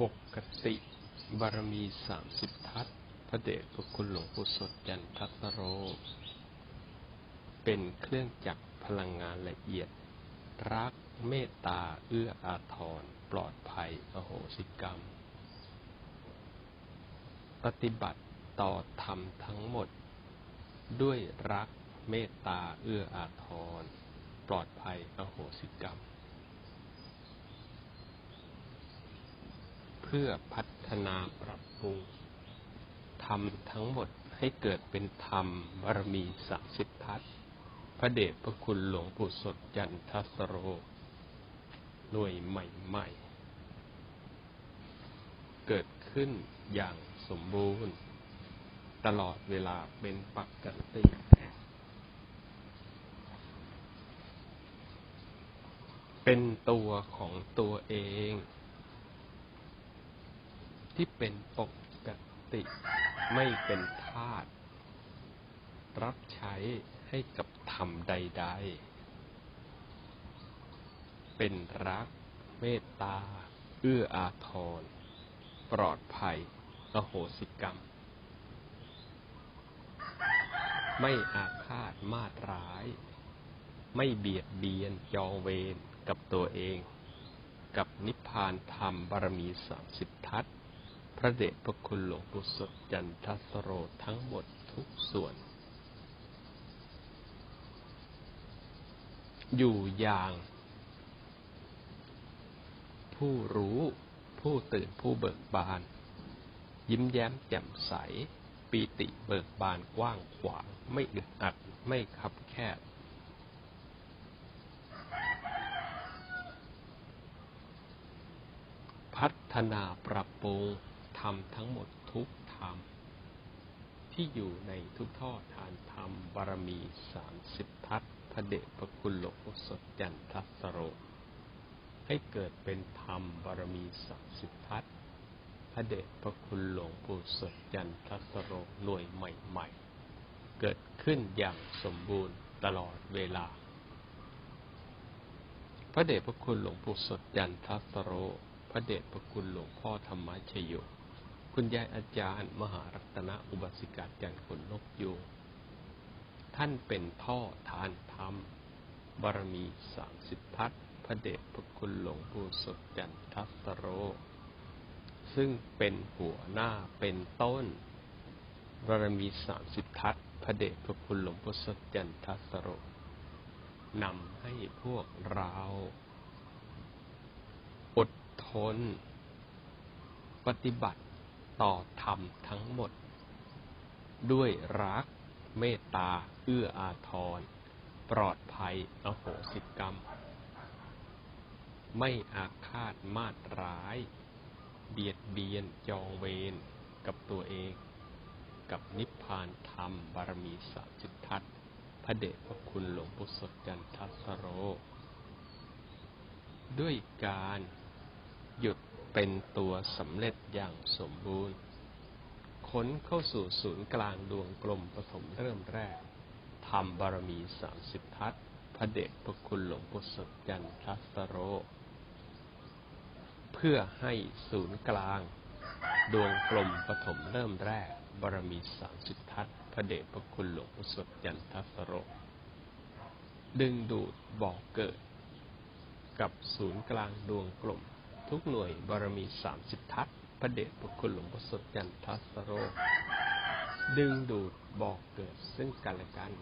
ปกติบารมีสามสิบทัศพระเดชพระคุณหลวงปู่สดยันทัสโร เป็นเครื่องจักรพลังงานละเอียด รักเมตตาเอื้ออาทร ปลอดภัยอโหสิกรรม ปฏิบัติต่อธรรมทั้งหมด ด้วยรักเมตตาเอื้ออาทร ปลอดภัยอโหสิกรรม เพื่อพัฒนาปรับปรุงทำทั้งหมดให้เกิดเป็นธรรมบารมีสามสิบทัศพระเดชพระคุณหลวงปู่สดจันทัสโรหน่วยใหม่ๆ เกิดขึ้นอย่างสมบูรณ์ ตลอดเวลาเป็นปกติเป็นตัวของตัวเอง ที่เป็นปกติไม่เป็นทาสรับใช้ให้กับธรรมใด ๆ เป็นรัก เมตตา เอื้ออาทร ปลอดภัยอโหสิกรรม ไม่อาฆาตมาตร้าย ไม่เบียดเบียนจองเวรกับตัวเอง กับนิพพานธรรมบารมีสามสิบทัศ พระเดชพระคุณหลวงปู่สดจันทสโรทั้งหมดทุกส่วน อยู่อย่าง ผู้รู้ผู้ตื่นผู้เบิกบาน ยิ้มแย้มแจ่มใส ปีติเบิกบานกว้างขวาง ไม่อึดอัดไม่คับแคบพัฒนาปรับปรุง ทำทั้งหมดทุกธรรม ที่อยู่ในทุกท่อทานธรรมบารมีสามสิบทัศพระเดชพระคุณหลวงปู่สดจันทัสโร ให้เกิดเป็นธรรมบารมีสามสิบทัศพระเดชพระคุณหลวงปู่สดจันทัสโรหน่วยใหม่ๆ เกิดขึ้นอย่างสมบูรณ์ตลอดเวลา พระเดชพระคุณหลวงปู่สดจันทัสโร พระเดชพระคุณหลวงพ่อธรรมชโย คุณยายอาจารย์ มหารัตนอุบาสิกาจันทร์ขนนกยูงท่านเป็นพ่อทานธรรม บารมีสามสิบทัศพระเดชพระคุณหลวงปู่สดจันทัสโร ซึ่งเป็นหัวหน้าเป็นต้น บารมีสามสิบทัศพระเดชพระคุณหลวงปู่สดจันทัสโรนำให้พวกเรา อดทน ปฏิบัติ ต่อธรรมทั้งหมด ด้วยรัก เมตตา เอื้ออาทร ปลอดภัยอโหสิกรรม ไม่อาฆาตมาตร้าย เบียดเบียนจองเวรกับตัวเอง กับนิพพานธรรมบารมีสามสิบทัศพระเดชพระคุณหลวงปู่สดจันทัสโร ด้วยการหยุด เป็นตัวสำเร็จอย่างสมบูรณ์ค้นเข้าสู่ศูนย์กลางดวงกลมปฐมเริ่มแรกทำบารมีสามสิบทัศพระเดชพระคุณหลวงปู่สดจันทัสโร เพื่อให้ศูนย์กลาง ดวงกลมปฐมเริ่มแรกบารมีสามสิบทัศพระเดชพระคุณหลวงปู่สดจันทัสโร ดึงดูดบอกเกิด กับศูนย์กลางดวงกลม ทุกหน่วยบารมีสามสิบทัศพระเดชพระคุณหลวงปู่สดจันทัสโร ดึงดูดบอกเกิดซึ่งกันและกัน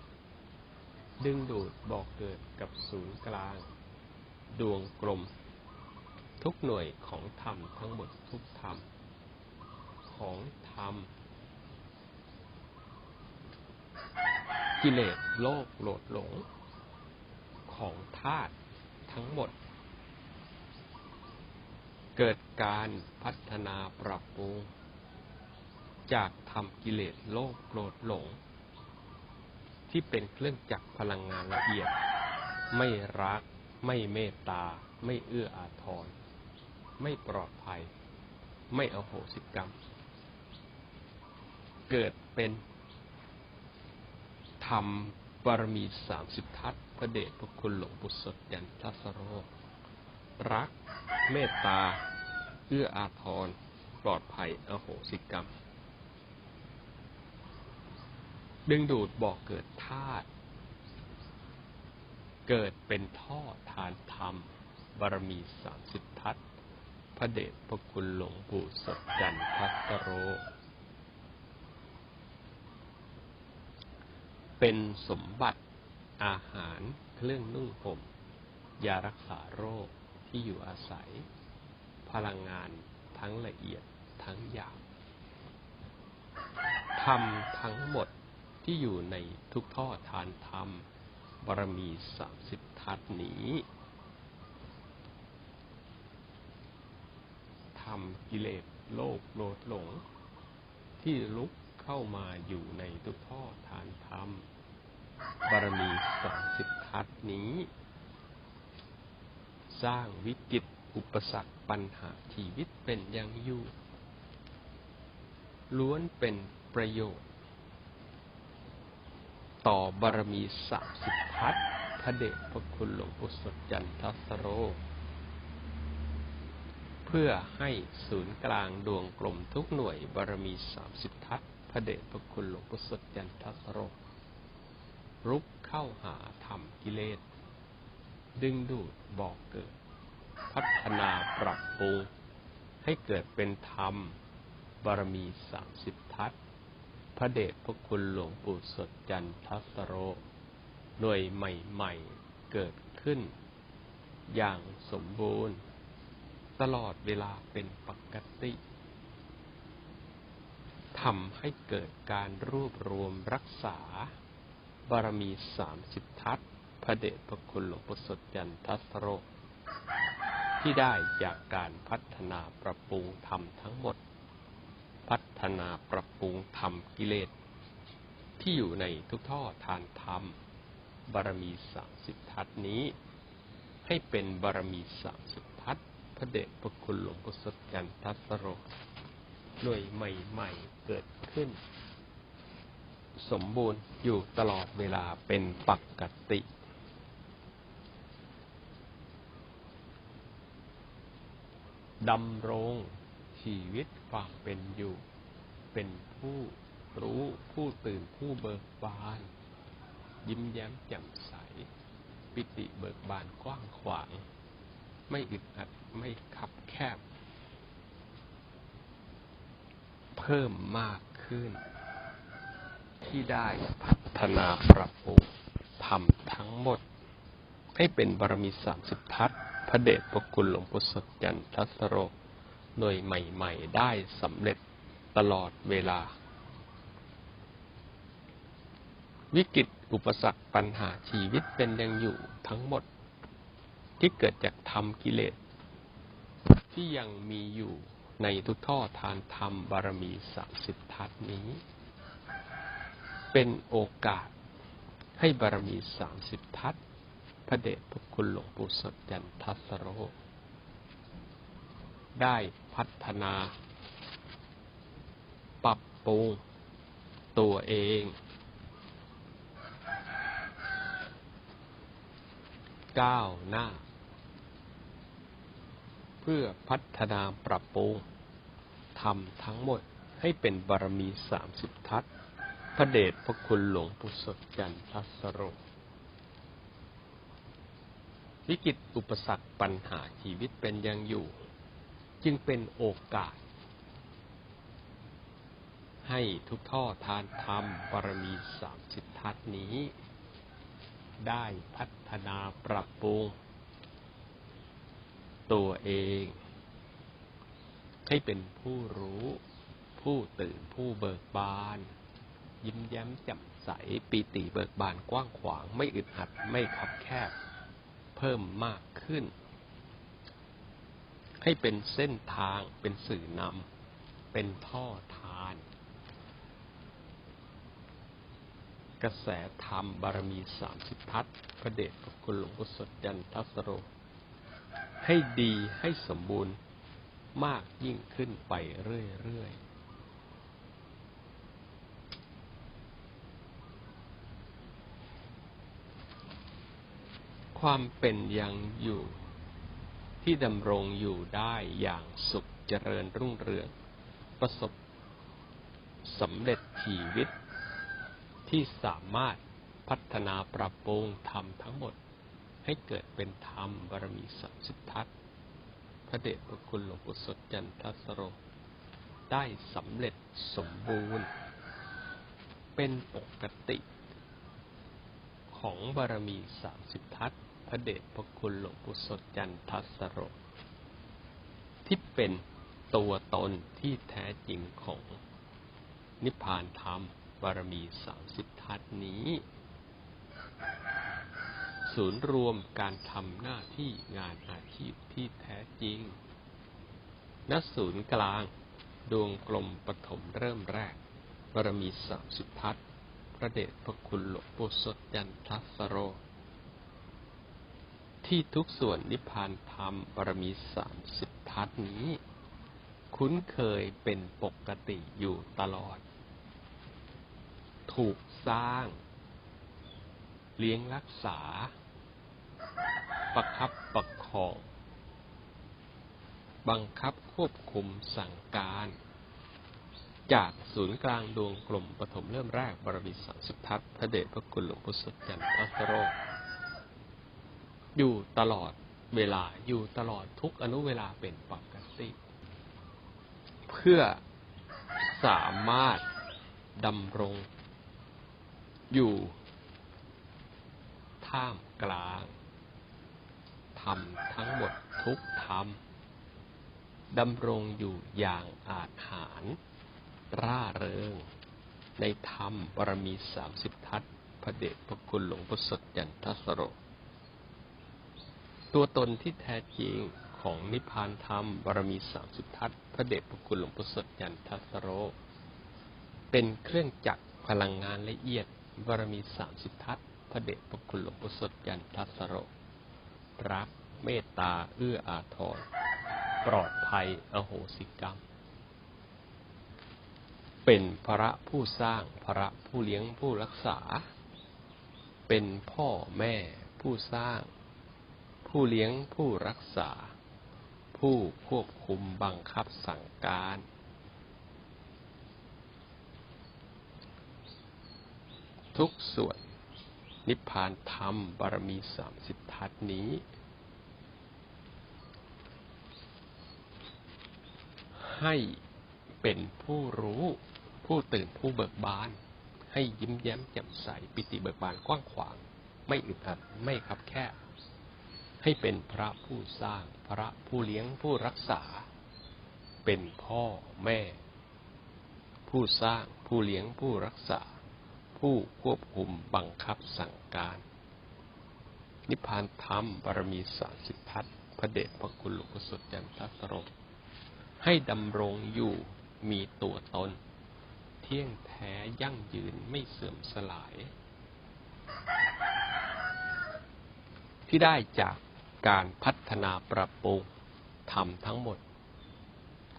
ดึงดูดบอกเกิดกับศูนย์กลาง ดวงกลม ทุกหน่วยของธรรมทั้งหมดทุกธรรม ของธรรม กิเลสโลภโลดหลง ของธาตุทั้งหมด เกิดการพัฒนาปรับปรุง จากทำกิเลสโลภโกรธหลง ที่เป็นเครื่องจักรพลังงานละเอียด ไม่รัก ไม่เมตตา ไม่เอื้ออาทร ไม่ปลอดภัย ไม่อโหสิกรรม เกิดเป็นธรรมบารมีสามสิบทัศพระเดชพระคุณหลวงปู่สดยันทัสโร รัก เมตตา เอื้ออาทร ปลอดภัยอโหสิกรรม ดึงดูดบอกเกิดธาตุเกิดเป็นท่อทานธรรม บารมีสามสิบทัศพระเดชพระคุณหลวงปู่สดจันทัสโร เป็นสมบัติอาหารเครื่องนุ่งห่มยารักษาโรค ที่อยู่อาศัย พลังงานทั้งละเอียดทั้งหยาบธรรมทั้งหมดที่อยู่ในทุกท่อทานธรรมบารมีสามสิบทัศนี้ทำกิเลสโลภโลดหลง ที่ลุกเข้ามาอยู่ในทุกท่อทานธรรมบารมีสามสิบทัศนี้ สร้างวิกฤตอุปสรรคปัญหาชีวิตเป็นอย่างอยู่ล้วนเป็นประโยชน์ ต่อบารมีสามสิบทัศพระเดชพระคุณหลวงปู่สดจันทสโร เพื่อให้ศูนย์กลางดวงกลมทุกหน่วยบารมีสามสิบทัศพระเดชพระคุณหลวงปู่สดจันทสโร รุกเข้าหาธรรมกิเลส ดึงดูดบอกเกิด พัฒนาปรับปรุง ให้เกิดเป็นธรรม บารมีสามสิบทัศพระเดชพระคุณหลวงปู่สดจันทัสโรหน่วยใหม่ๆเกิดขึ้น อย่างสมบูรณ์ ตลอดเวลาเป็นปกติทำให้เกิดการรวบรวมรักษา บารมีสามสิบทัศ พระเดชพระคุณหลวงปู่สดจันทัสโรที่ได้จากการพัฒนาปรับปรุงธรรมทั้งหมด พัฒนาปรับปรุงธรรมกิเลส ที่อยู่ในทุกท่อทานธรรม บารมีสามสิบทัศนี้ ให้เป็นบารมีสามสิบทัศพระเดชพระคุณหลวงปู่สดจันทัสโรหน่วยใหม่ ๆ เกิดขึ้น สมบูรณ์อยู่ตลอดเวลาเป็นปกติ ดำรงชีวิตความเป็นอยู่ เป็นผู้รู้ผู้ตื่นผู้เบิกบาน ยิ้มแย้มแจ่มใส ปิติเบิกบานกว้างขวาง ไม่อึดอัดไม่คับแคบ เพิ่มมากขึ้น ที่ได้พัฒนาปรับปรุงทำทั้งหมด ให้เป็นบารมีสามสิบทัศ ระเดชพระคุณหลวงปู่สดจันทัสโรหน่วยใหม่ๆได้สำเร็จตลอดเวลา วิกฤตอุปสรรคปัญหาชีวิตเป็นยังอยู่ทั้งหมด ที่เกิดจากธรรมกิเลส ที่ยังมีอยู่ในทุกท่อทานธรรมบารมีสามสิบทัศนี้ เป็นโอกาสให้บารมีสามสิบทัศ พระเดชพระคุณหลวงปู่สดจันทัสโร ได้พัฒนา ปรับปรุงตัวเอง ก้าวหน้า เพื่อพัฒนาปรับปรุงทำทั้งหมดให้เป็นบารมีสามสิบทัศพระเดชพระคุณหลวงปู่สดจันทัสโร วิกฤตอุปสรรคปัญหาชีวิตเป็นยังอยู่ จึงเป็นโอกาส ให้ทุกท่อทานธรรมบารมีสามสิบทัศนี้ ได้พัฒนาปรับปรุง ตัวเอง ให้เป็นผู้รู้ ผู้ตื่นผู้เบิกบาน ยิ้มแย้มแจ่มใสปีติเบิกบานกว้างขวางไม่อึดอัดไม่ขับแคบ พิ่มมากขึ้น ให้เป็นเส้นทางเป็นสื่อนำเป็นท่อทาน กระแสธรรมบารมีสามสิบทัศพระเดชพระคุณหลวงปู่สดยันทัสโร ให้ดีให้สมบูรณ์มากยิ่งขึ้นไปเรื่อยๆ ความเป็นยังอยู่ ที่ดำรงอยู่ได้อย่างสุขเจริญรุ่งเรือง ประสบสำเร็จชีวิต ที่สามารถพัฒนาปรับปรุงธรรมทั้งหมด ให้เกิดเป็นธรรมบารมีสัมสิทธัตพระเดชพระคุณหลวงปู่สดจันทสโรได้สำเร็จสมบูรณ์ เป็นปกติของบารมีสามสิบทัศ ระเดชพระคุณหลวงปู่สดจันทัสโรที่เป็นตัวตนที่แท้จริงของนิพพานธรรมบารมีสามสิบทัศนี้ ศูนย์รวมการทำหน้าที่งานอาชีพที่แท้จริง ณ ศูนย์กลาง ดวงกลมปฐมเริ่มแรก บารมีสามสิบทัศพระเดชพระคุณหลวงปู่สดยันทัสโร ที่ทุกส่วนนิพพานธรรมบารมีสามสิบทัศนี้ คุ้นเคยเป็นปกติอยู่ตลอด ถูกสร้าง เลี้ยงรักษา ประคับประคอง บังคับควบคุมสั่งการ จากศูนย์กลางดวงกลมปฐมเริ่มแรกบารมีสามสิบทัศพระเดชพระคุณหลวงปู่สุดจันทสโร อยู่ตลอดเวลาอยู่ตลอดทุกอนุเวลาเป็นปกติเพื่อสามารถดำรง อยู่ท่ามกลางทำทั้งหมดทุกธรรมดำรงอยู่อย่างอาจหารร่าเริง ในธรรมบารมีสามสิบทัศพระเดชพระคุณหลวงพ่อสดยันทสโร ตัวตนที่แท้จริงของนิพพานธรรมบารมีสามสิบทัศน์พระเดชพระคุณหลวงพ่อสดยันทัสโร เป็นเครื่องจักรพลังงานละเอียดบารมีสามสิบทัศน์พระเดชพระคุณหลวงปู่สดยันทัสโร รักเมตตาเอื้ออาทรปลอดภัยอโหสิกรรม เป็นพระผู้สร้างพระผู้เลี้ยงผู้รักษา เป็นพ่อแม่ผู้สร้าง ผู้เลี้ยงผู้รักษา ผู้ควบคุมบังคับสั่งการ ทุกส่วนนิพพานธรรมบารมีสามสิบทัศนี้ ให้เป็นผู้รู้ผู้ตื่นผู้เบิกบาน ให้ยิ้มแย้มแจ่มใสปิติเบิกบานกว้างขวาง ไม่อึดอัดไม่คับแคบ ให้เป็นพระผู้สร้างพระผู้เลี้ยงผู้รักษา เป็นพ่อแม่ ผู้สร้างผู้เลี้ยงผู้รักษา ผู้ควบคุมบังคับสั่งการ นิพพานธรรมบารมีสาสิทธัตพระเดชพระคุณหลวงพ่อสดยันทัสโรให้ดำรงอยู่มีตัวตน เที่ยงแท้ยั่งยืนไม่เสื่อมสลาย ที่ได้จาก การพัฒนาปรับปรุงธรรมทั้งหมด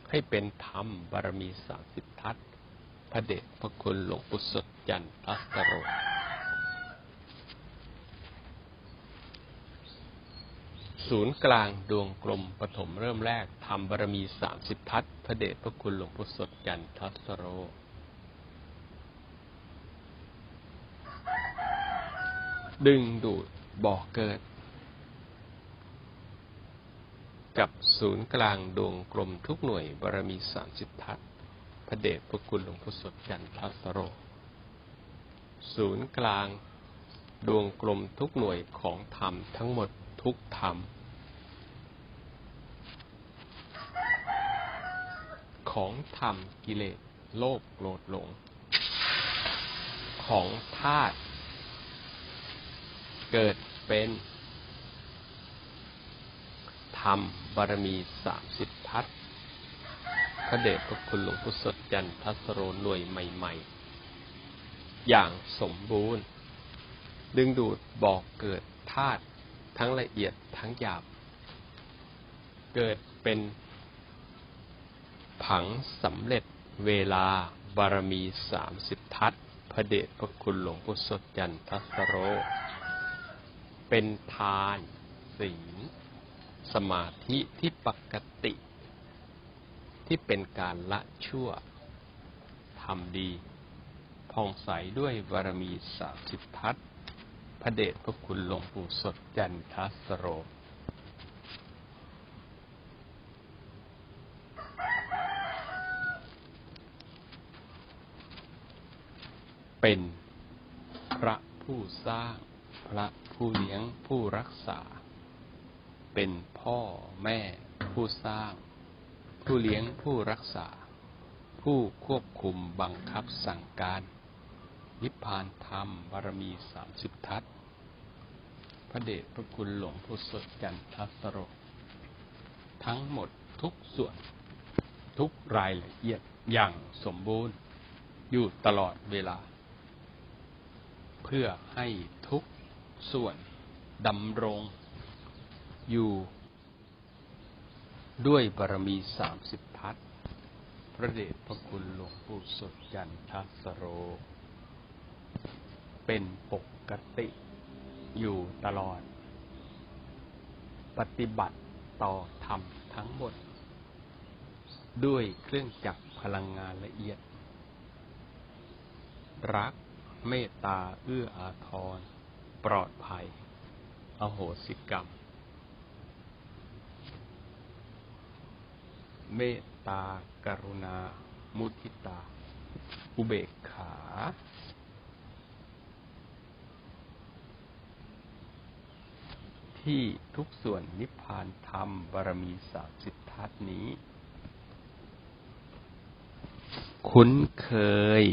ให้เป็นธรรมบารมีสามสิทัตพระเดชพระคุณหลวงปู่สดยันทัสโรศูนย์กลางดวงกลมปฐมเริ่มแรกทำบารมีสามสิบทัศพระเดชพระคุณหลวงปู่สดยันทัสโร ดึงดูดบ่อเกิด กับศูนย์กลางดวงกลมทุกหน่วยบารมีสามสิบทัศพระเดชพระคุณหลวงพ่อสดยันทัสโร ศูนย์กลางดวงกลมทุกหน่วยของธรรมทั้งหมดทุกธรรม ของธรรมกิเลสโลภโกรธหลง ของธาตุเกิดเป็น ธรรมบารมีสามสิบทัศพระเดชพระคุณหลวงปู่สดยันทัสโรหน่วยใหม่ ๆ อย่างสมบูรณ์ ดึงดูดบอกเกิดธาตุทั้งละเอียดทั้งหยาบ เกิดเป็นผังสำเร็จเวลาบารมีสามสิบทัศพระเดชพระคุณหลวงปู่สดยันทัสโร เป็นทานศีล สมาธิที่ปกติ ที่เป็นการละชั่วทำดีผ่องใสด้วยบารมีสามสิบทัศพระเดชพระคุณหลวงปู่สดจันทัสโรเป็นพระผู้สร้าง พระผู้เลี้ยงผู้รักษา เป็น พ่อแม่ ผู้สร้าง ผู้เลี้ยงผู้รักษา ผู้ควบคุมบังคับสั่งการ นิพพานธรรมบารมีสามสิบทัศน์พระเดชพระคุณหลวงปู่สดจันทสโรทั้งหมดทุกส่วน ทุกรายละเอียดอย่างสมบูรณ์อยู่ตลอดเวลา เพื่อให้ทุกส่วนดำรงอยู่ ด้วยบารมีสามสิบทัศน์พระเดชพระคุณหลวงปู่สดจันทัสโร เป็นปกติอยู่ตลอด ปฏิบัติต่อธรรมทั้งหมด ด้วยเครื่องจักรพลังงานละเอียด รักเมตตาเอื้ออาทร ปลอดภัย อโหสิกรรม เมตตากรุณา มุทิตา อุเบกขา ที่ทุกส่วนนิพพานธรรมบารมีสามสิบทัศนี้ คุ้นเคย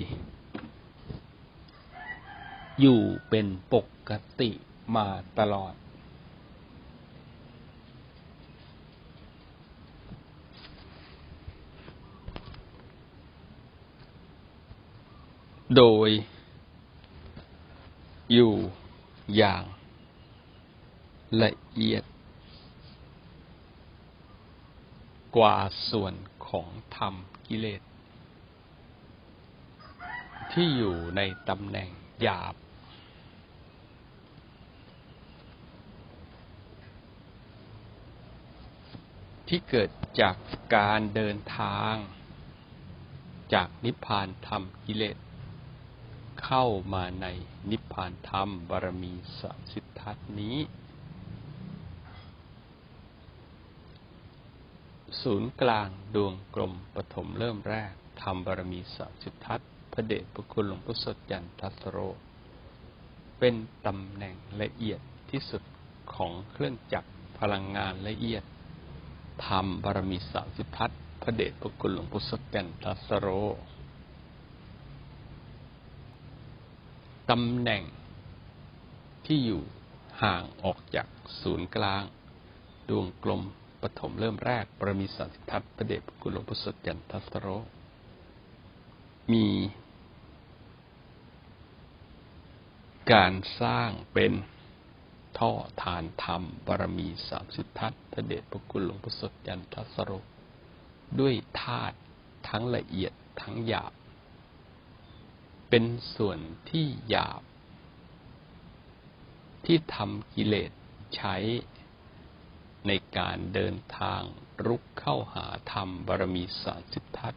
อยู่เป็นปกติมาตลอด โดย อยู่อย่างละเอียด กว่าส่วนของธรรมกิเลส ที่อยู่ในตำแหน่งหยาบ ที่เกิดจากการเดินทาง จากนิพพานธรรมกิเลส เข้ามาในนิพพานธรรมบารมีสสิบทัศนี้ ศูนย์กลางดวงกลมปฐมเริ่มแรกธรรมบารมีสสิบทัศพระเดชพระคุณหลวงพ่อสดยันทัสโร เป็นตำแหน่งละเอียดที่สุดของเครื่องจักรพลังงานละเอียดธรรมบารมีสสิบทัศพระเดชพระคุณหลวงพ่อสดยันทัสโร ตำแหน่งที่อยู่ห่างออกจากศูนย์กลาง ดวงกลมปฐมเริ่มแรกบารมีสามสิบทัศพระเดชพระคุลวงพ่อสดยันทัสโร มีการสร้างเป็นท่อฐานธรรมบารมีสามสิบทัศพระเดชพระคุณหลวงพ่อสดยันทัสโร ด้วยธาตุทั้งละเอียดทั้งหยาบ เป็นส่วนที่หยาบ ที่ทำกิเลสใช้ในการเดินทางรุกเข้าหาธรรมบารมีสามสิบทัศ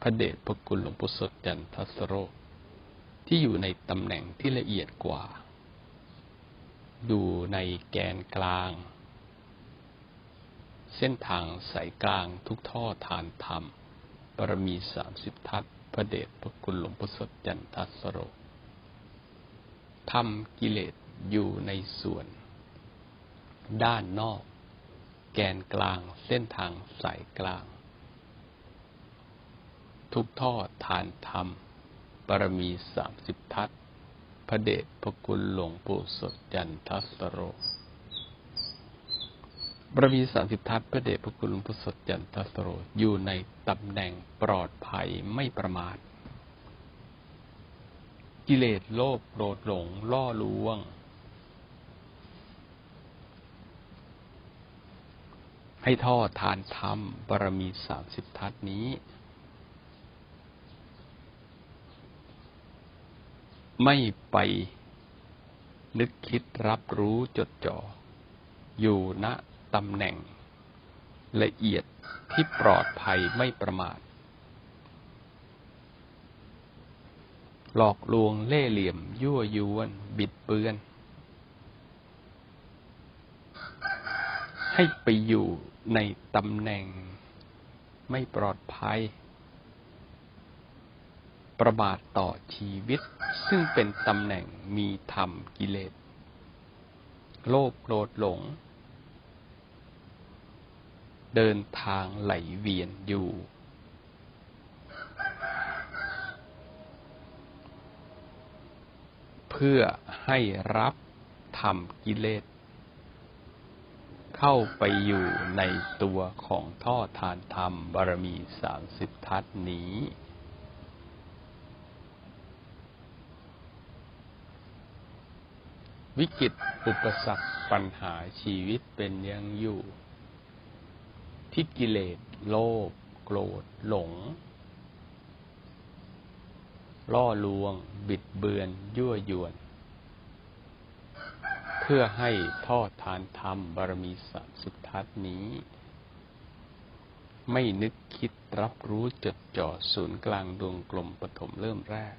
พระเดชพระคุณหลวงปู่สดจันทสโรที่อยู่ในตำแหน่งที่ละเอียดกว่าดูในแกนกลาง เส้นทางสายกลางทุกท่อทานธรรมบารมีสามสิบทัศ พระเดชพระคุณหลวงปู่สดจันทสโรทำกิเลสอยู่ในส่วน ด้านนอก แกนกลางเส้นทางสายกลาง ทุกท่อทานธรรมบารมีสามสิบทัศพระเดชพระคุณหลวงปู่สดจันทสโร บารมีสามสิบทัศพระเดชพระคุณหลวงปู่สดจันทสโรอยู่ในตำแหน่งปลอดภัยไม่ประมาท กิเลสโลภโกรธหลง ล่อลวง ให้ท่อทานธรรมบารมีสามสิบทัศนี้ ไม่ไปนึกคิดรับรู้จดจ่ออยู่ณ ตำแหน่ง ละเอียดที่ปลอดภัยไม่ประมาท หลอกลวงเล่เหลี่ยม ยั่วยวนบิดเบือน ให้ไปอยู่ในตำแหน่ง ไม่ปลอดภัย ประมาทต่อชีวิต ซึ่งเป็นตำแหน่งมีธรรมกิเลส โลภโกรธหลง เดินทางไหลเวียนอยู่ เพื่อให้รับธรรมกิเลส เข้าไปอยู่ในตัวของท่อทานธรรมบารมีสามสิบทัศนี้วิกฤตอุปสรรคปัญหาชีวิตเป็นยังอยู่ ที่กิเลสโลภโกรธ หลง ล่อลวง บิดเบือน ยั่วยวน เพื่อให้ทอดทานธรรมบารมีสามสุดทัศนี้ ไม่นึกคิดรับรู้จดจ่อศูนย์กลางดวงกลมปฐมเริ่มแรก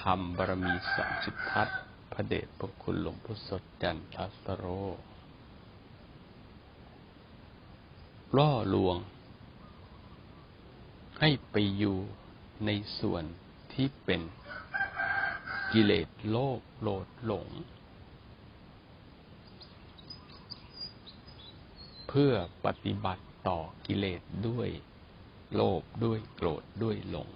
ธรรมบารมีสามสิบทัศพระเดชพระคุณหลวงพุทธสดจันทัสโร ล่อลวง ให้ไปอยู่ในส่วนที่เป็นกิเลสโลภโลดหลง เพื่อปฏิบัติต่อกิเลสด้วยโลภด้วยโกรธด้วยหลง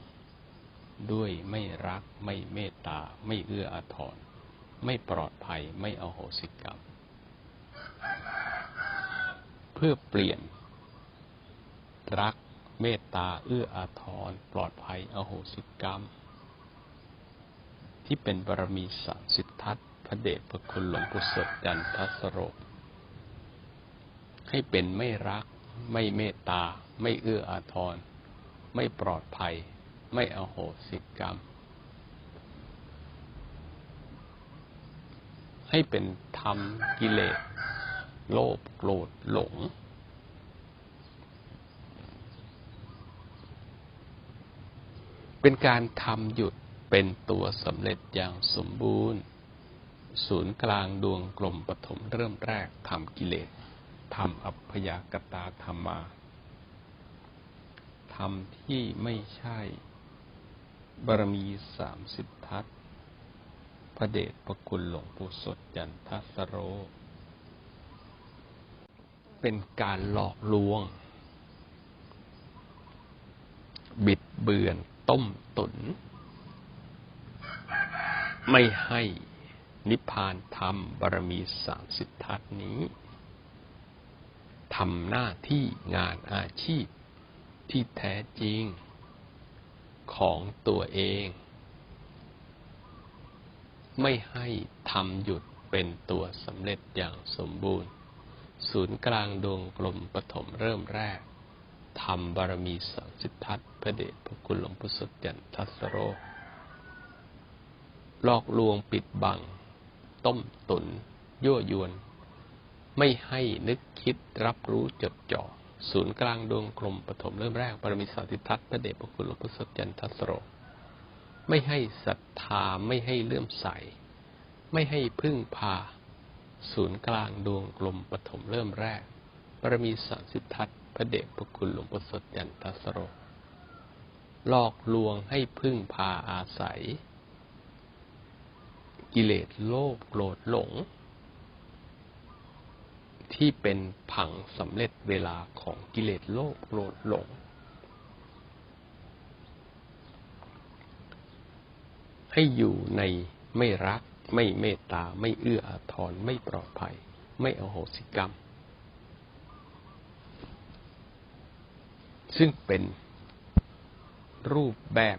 ด้วยไม่รักไม่เมตตา ไม่เอื้ออาทร ไม่ปลอดภัยไม่อโหสิกรรม เพื่อเปลี่ยน รัก เมตตา เอื้ออาทร ปลอดภัย อโหสิกรรม ที่เป็นบารมีสามสิทธัตพระเดชพระคุณหลวงปู่สดจันทสโรให้เป็นไม่รัก ไม่เมตตา ไม่เอื้ออาทร ไม่ปลอดภัย ไม่อโหสิกรรม ให้เป็นธรรมกิเลส โลภโกรธหลง เป็นการทำหยุดเป็นตัวสำเร็จอย่างสมบูรณ์ ศูนย์กลางดวงกลมปฐมเริ่มแรกทำกิเลสทำอัพยากตาธรรมาทำที่ไม่ใช่ บารมีสามสิบทัศพระเดชพระคุณหลวงปู่สดจันทัสโร เป็นการหลอกลวง บิดเบือน ต้มตุน ไม่ให้นิพพานธรรมบารมีสามสิบทัศนี้ทำหน้าที่งานอาชีพที่แท้จริงของตัวเอง ไม่ให้ทำหยุดเป็นตัวสำเร็จอย่างสมบูรณ์ ศูนย์กลางดวงกลมปฐมเริ่มแรก ทำบารมีสามสิททัศพระเดชพระคุณหลวงพุทธจันทัสโร ลอกลวงปิดบัง ต้มตุน ยั่วยวน ไม่ให้นึกคิดรับรู้จดจ่อ ศูนย์กลางดวงกลมปฐมเริ่มแรกบารมีสามสิททัศพระเดชพระคุณหลวงพุทธจันทัสโร ไม่ให้ศรัทธาไม่ให้เลื่อมใส ไม่ให้พึ่งพา ศูนย์กลางดวงกลมปฐมเริ่มแรกบารมีสามสิททัศพ ระเดชพระคุณหลวงปู่สดยันทัสโรหลอกลวงให้พึ่งพาอาศัย กิเลสโลภโกรธหลง ที่เป็นผังสำเร็จเวลาของกิเลสโลภโกรธหลง ให้อยู่ในไม่รักไม่เมตตาไม่เอื้ออาทรไม่ปลอดภัย ไม่อโหสิกรรม ซึ่งเป็นรูปแบบ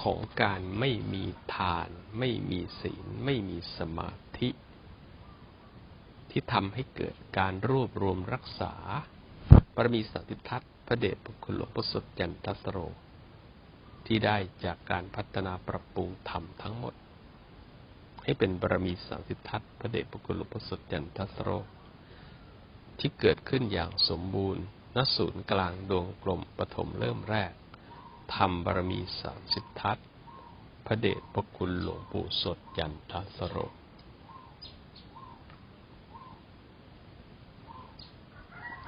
ของการไม่มีทาน ไม่มีศีล ไม่มีสมาธิ ที่ทำให้เกิดการรวบรวมรักษา ปรมีสัติทัศน์พระเดชพระคุณหลวงพ่อสดจันทสโร ที่ได้จากการพัฒนาปรับปรุงธรรมทั้งหมด ให้เป็นบารมีสามสิทธัตพระเดชพระคุณหลวงพ่อสดจันทสโร ที่เกิดขึ้นอย่างสมบูรณ์ ณศูนย์กลางดวงกลมปฐมเริ่มแรกธรรมบารมีสามสิบทัศพระเดชพระคุณหลวงปู่สดยันทสโร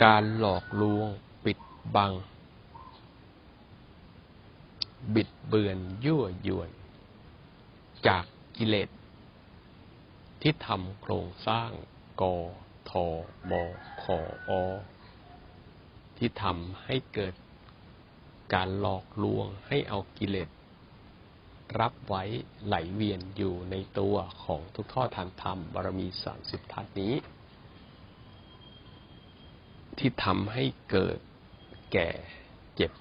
การหลอกลวงปิดบัง บิดเบือนยั่วยวน จากกิเลสที่ทำโครงสร้างกอทอบอขออ ที่ทำให้เกิดการหลอกลวงให้เอากิเลสรับไว้ไหลเวียนอยู่ในตัวของทุกข้อทานธรรมบารมีสามสิบทัศนี้ ที่ทำให้เกิดแก่เจ็บ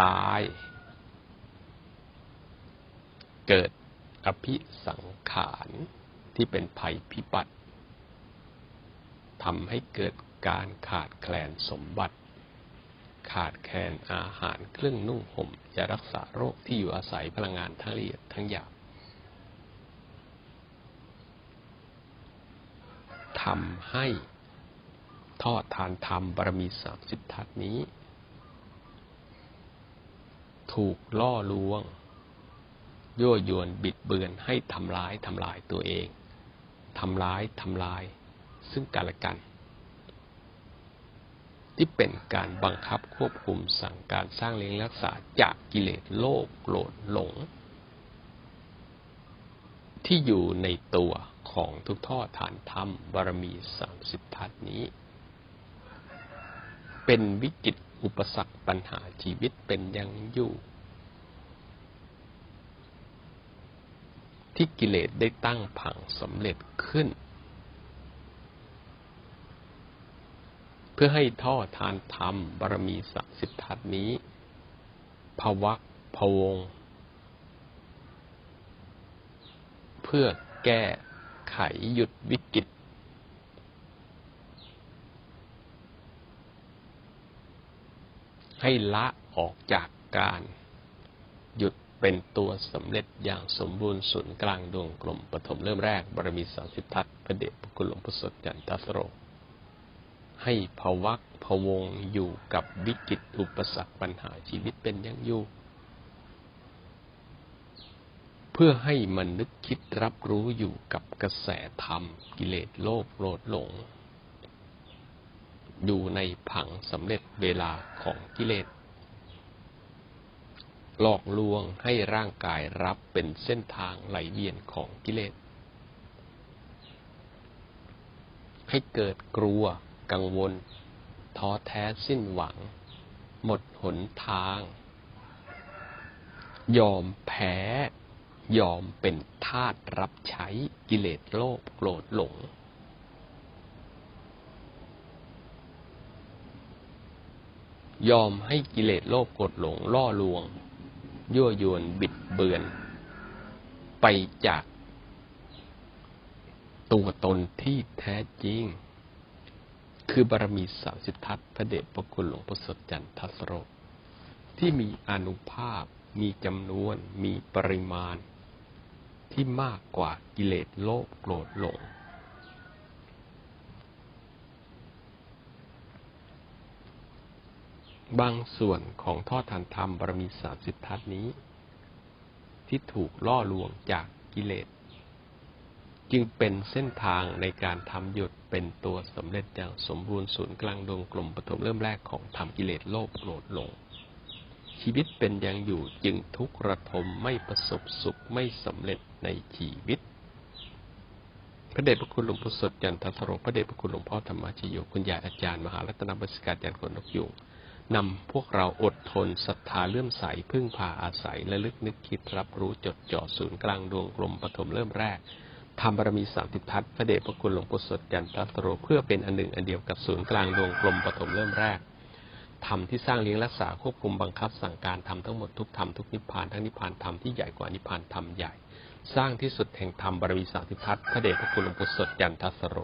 ตาย เกิดอภิสังขารที่เป็นภัยพิบัติทำให้เกิดการขาดแคลนสมบัติ ขาดแคลนอาหารเครื่องนุ่งห่มจะรักษาโรคที่อยู่อาศัยพลังงานทั้งละเอียดทั้งหยาบทำให้ทอดทานธรรมบารมีสามสิบทัศนี้ ถูกล่อลวง ยั่วยวนบิดเบือนให้ทำร้ายทำลายตัวเองทำร้ายทำลาย ซึ่งกันและกัน ที่เป็นการบังคับควบคุมสั่งการสร้างเลี้ยงรักษาจากกิเลสโลภโกรธหลง ที่อยู่ในตัวของทุกท่อฐานธรรมบารมีสามสิบทัศนี้ เป็นวิกฤตอุปสรรคปัญหาชีวิตเป็นยังอยู่ ที่กิเลสได้ตั้งผังสำเร็จขึ้น พื่อให้ท่อทานธรรมบารมีสักสิบทัศนี้ภวักพวง เพื่อแก้ไขหยุดวิกฤตให้ละออกจากการหยุดเป็นตัวสำเร็จอย่างสมบูรณ์ศูนย์กลางดวงกลมปฐมเริ่มแรกบารมีสาสิบทัศพระเดชพระคุณหลวงพ่อสดจันทสโร ให้ภวักพวงอยู่กับวิกฤตอุปสรรคปัญหาชีวิตเป็นยังอยู่เพื่อให้มันนึกคิดรับรู้อยู่กับกระแสธรรม กิเลสโลภโกรธหลง อยู่ในผังสำเร็จเวลาของกิเลสหลอกลวงให้ร่างกายรับเป็นเส้นทางไหลเวียนของกิเลส ให้เกิดกลัว กังวล ท้อแท้สิ้นหวัง หมดหนทาง ยอมแพ้ ยอมเป็นทาสรับใช้กิเลสโลภโกรธหลง ยอมให้กิเลสโลภโกรธหลงล่อลวง ยั่วยวนบิดเบือน ไปจากตัวตนที่แท้จริง คือบารมีสามสิทธัตพระเดชพระคุณหลวงพ่อสดจันทสโรที่มีอนุภาพ มีจำนวน มีปริมาณ ที่มากกว่ากิเลสโลภโกรธหลง บางส่วนของทอทานธรรมบารมีสามสิทธัตนี้ ที่ถูกล่อลวงจากกิเลส จึงเป็นเส้นทางในการทำหยุดเป็นตัวสำเร็จอย่างสมบูรณ์ศูนย์กลางดวงกลมปฐมเริ่มแรกของธรรมกิเลสโลภโกรธหลง ชีวิตเป็นยังอยู่จึงทุกข์ระทมไม่ประสบสุขไม่สำเร็จในชีวิต พระเดชพระคุณหลวงพ่อสดยันทัสโรพระเดชพระคุณหลวงพ่อธรรมชิโยคุณยายอาจารย์มหารัตนบัสการยันคนนกยุงนำพวกเราอดทนศรัทธาเลื่อมใสพึ่งพาอาศัยและลึกนึกคิดรับรู้จดจ่อศูนย์กลางดวงกลมปฐมเริ่มแรก ทำบารมีสามสิบทัศพระเดชพระคุณหลวงปู่สดยันตัสโรเพื่อเป็นอันหนึ่งอันเดียวกับศูนย์กลางดวงกลมปฐมเริ่มแรกธรรมที่สร้างเลี้ยงรักษาควบคุมบังคับสั่งการทำทั้งหมดทุกธรรมทุกนิพพานทั้งนิพพานธรรมที่ใหญ่กว่านิพพานธรรมใหญ่ สร้างที่สุดแห่งธรรมบารมีสามสิบทัศพระเดชพระคุณหลวงปู่สดยันทัสโร